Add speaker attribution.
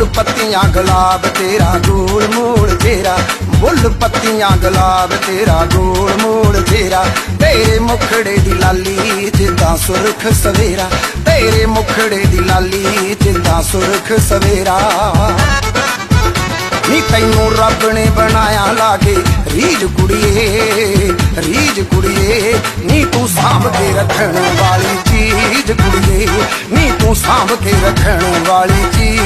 Speaker 1: ਬੁੱਲ ਪੱਤੀਆਂ ਗੁਲਾਬ ਤੇਰਾ ਗੋਲ ਮੋਲ ਤੇਰਾ, ਬੁੱਲ ਪੱਤੀਆਂ ਗੁਲਾਬ ਤੇਰਾ ਗੋਲ ਮੋਲ ਤੇਰਾ। ਤੇਰੇ ਮੁਖੜੇ ਦੀ ਲਾਲੀ ਜਿੱਦਾਂ ਸੁਰਖ ਸਵੇਰਾ, ਤੇਰੇ ਮੁਖੜੇ ਦੀ ਲਾਲੀ ਜਿੱਦਾਂ ਸੁਰਖ ਸਵੇਰਾ। ਨੀ ਤੈਨੂੰ ਰੱਬ ਨੇ ਬਣਾਇਆ ਲਾਗੇ ਰੀਝ ਕੁੜੀਏ ਰੀਝ ਕੁੜੀਏ। ਨੀ ਤੂੰ ਸਾਂਭ ਕੇ ਰੱਖਣ ਵਾਲੀ ਚੀਜ਼ ਕੁੜੀਏ, ਨੀ ਤੂੰ ਸਾਂਭ ਕੇ ਰੱਖਣ ਵਾਲੀ ਚੀਜ਼